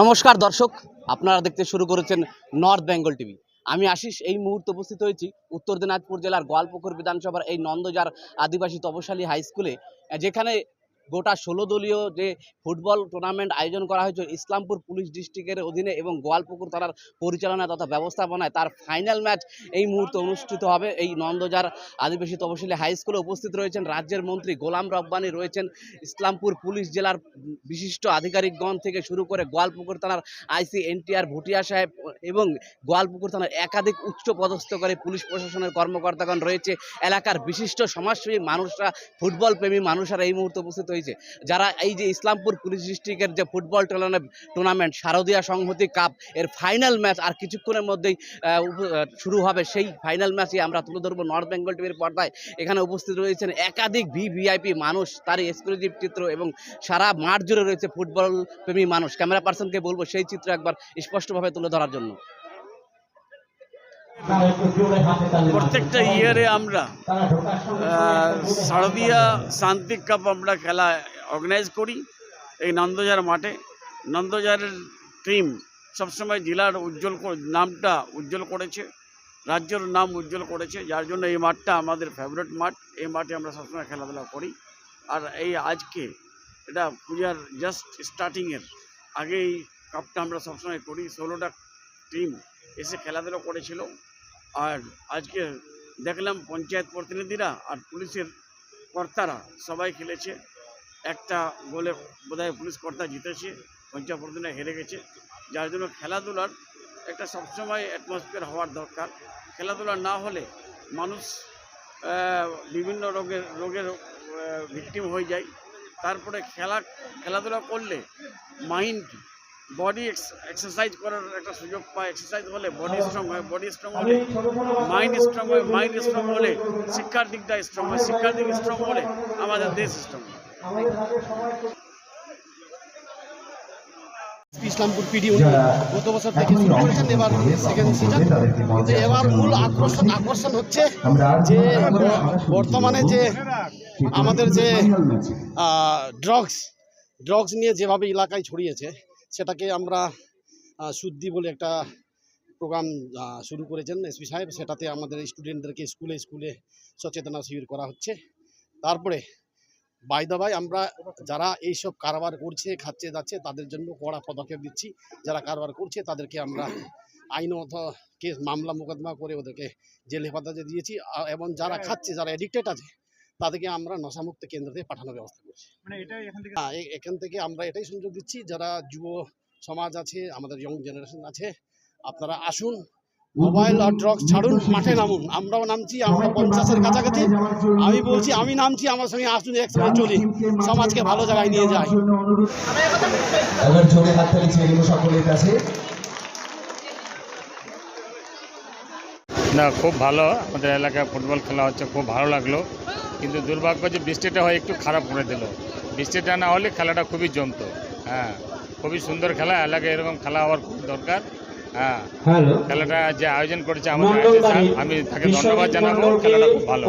নমস্কার দর্শক, আপনারা দেখতে শুরু করেছেন নর্থ বেঙ্গল টিভি। আমি আশিস, এই মুহূর্তে উপস্থিত হয়েছি উত্তর দিনাজপুর জেলার গোয়ালপুকুর বিধানসভার এই নন্দজার আদিবাসী তপশালী হাই স্কুলে, যেখানে গোটা ষোলো দলীয় যে ফুটবল টুর্নামেন্ট আয়োজন করা হয়েছে, ইসলামপুর পুলিশ ডিস্ট্রিক্টের অধীনে এবং গোয়ালপুকুর থানার পরিচালনা তথা ব্যবস্থাপনায় তার ফাইনাল ম্যাচ এই মুহূর্তে অনুষ্ঠিত হবে। এই নন্দজার আদিবাসী তপশিলি হাই স্কুলে উপস্থিত রয়েছেন রাজ্যের মন্ত্রী গোলাম রব্বানি, রয়েছেন ইসলামপুর পুলিশ জেলার বিশিষ্ট আধিকারিকগণ থেকে শুরু করে গোয়ালপুকুর থানার আইসি এনটিআর ভুটিয়া সাহেব এবং গোয়ালপুকুর থানার একাধিক উচ্চ পদস্থকারী পুলিশ প্রশাসনের কর্মকর্তাগণ রয়েছে। এলাকার বিশিষ্ট সমাজসেবী মানুষরা ফুটবল প্রেমী মানুষরা এই মুহূর্তে উপস্থিত হয়েছে। যারা এই যে ইসলামপুর পুলিশ ডিস্ট্রিক্টের যে ফুটবল টুর্নামেন্ট, শারদীয়া সংহতি কাপ এর ফাইনাল ম্যাচ আর কিছুক্ষণের মধ্যেই শুরু হবে সেই ফাইনাল ম্যাচে আমরা তুলে ধরবো নর্থ বেঙ্গল টিভির পর্দায়। এখানে উপস্থিত রয়েছেন একাধিক ভি ভিআইপি মানুষ তার এক্সক্লুসিভ চিত্র এবং সারা মাঠ জুড়ে রয়েছে ফুটবল প্রেমী মানুষ ক্যামেরা পার্সনকে বলব সেই চিত্র একবার স্পষ্টভাবে তুলে ধরার জন্য। প্রত্যেকটা ইয়ারে আমরা শারদীয়া শান্তি কাপ আমরা খেলা অর্গানাইজ করি এই নন্দজার মাঠে। নন্দজারের টিম সবসময় জেলার উজ্জ্বল নামটা উজ্জ্বল করেছে, রাজ্যের নাম উজ্জ্বল করেছে, যার জন্য এই মাঠটা আমাদের ফেভারিট মাঠ। এই মাঠে আমরা সবসময় খেলাধুলা করি। আর এই আজকে এটা পূজার জাস্ট স্টার্টিংয়ের আগে এই কাপটা আমরা সবসময় করি। ষোলোটা টিম এসে খেলাধুলো করেছিল। আর আজকে দেখলাম পঞ্চায়েত প্রতিনিধিরা আর পুলিশের কর্তারা সবাই খেলেছে। একটা গোলে বোধহয় পুলিশ কর্তা জিতেছে, পঞ্চায়েত প্রতিনিধি হেরে গেছে। যার জন্য খেলাধুলার একটা সবসময় অ্যাটমসফিয়ার হওয়ার দরকার। খেলাধুলা না হলে মানুষ বিভিন্ন রোগের রোগের ভিকটিম হয়ে যায়। তারপরে খেলা, খেলাধুলা করলে মাইন্ড বডি এক্সারসাইজ করার একটা সুযোগ পায়। এক্সারসাইজ হলে বডি স্ট্রং হয়। বডি স্ট্রং হলে মাইন্ড স্ট্রং হয়। মাইন্ড স্ট্রং হলে শিক্ষার দিকটা স্ট্রং হয়। শিক্ষার দিক স্ট্রং হলে আমাদের দেশ স্ট্রং হয়। ইসলামপুর পিডি উনি গত বছর থেকে শুরু করেছেন এবার সেকেন্ড সিজন কিন্তু এবার মূল আকর্ষণ আকর্ষণ হচ্ছে যে বর্তমানে যে আমাদের যে ড্রাগস ড্রাগস নিয়ে যেভাবে এলাকায় ছড়িয়েছে সেটাকে আমরা শুদ্ধি বলে একটা প্রোগ্রাম শুরু করেছেন এসপি সাহেব। সেটাতে আমাদের স্টুডেন্টদেরকে স্কুলে স্কুলে সচেতনতা শিবির করা হচ্ছে। তারপরে বাইদাবাই আমরা যারা এইসব কারবার করছে খাচ্ছে যাচ্ছে তাদের জন্য কড়া পদক্ষেপ দিচ্ছি। যারা কারবার করছে তাদেরকে আমরা আইনত কেস মামলা মোকদ্দমা করে ওদেরকে জেল হেফাজতে দিয়েছি। এবং যারা খাচ্ছে যারা এডিক্টেড আছে তাদেরকে আমরা নশামুক্ত কেন্দ্রে পাঠানোর ব্যবস্থা করছি। হ্যাঁ, এখান থেকে আমরা এটাই সুযোগ দিচ্ছি যারা যুব সমাজ আছে আমাদের ইয়ং জেনারেশন আছে আপনারা আসুন মোবাইল আর ড্রাগস ছাড়ুন মাঠে নামুন। আমরাও নামছি আমরা পঞ্চাশের কাছাকাছি। আমি বলছি আমি নামছি আমার সঙ্গে আসুন একসঙ্গে চলি। সমাজকে ভালো জায়গায় নিয়ে যাই এবার জোরে হাততালি ছেড়ে দেবো সকলের কাছে। না খুব ভালো। আমাদের এলাকায় ফুটবল খেলা হচ্ছে খুব ভালো লাগল। কিন্তু দুর্ভাগ্য যে বৃষ্টিটা হয় একটু খারাপ করে দিল। বৃষ্টিটা না হলে খেলাটা খুবই জমত। হ্যাঁ খুবই সুন্দর খেলা এলাকায় এরকম খেলা হওয়ার খুব দরকার। হ্যাঁ খেলাটা যে আয়োজন করেছে আমাদের আমি তাকে ধন্যবাদ জানাব খেলাটা খুব ভালো।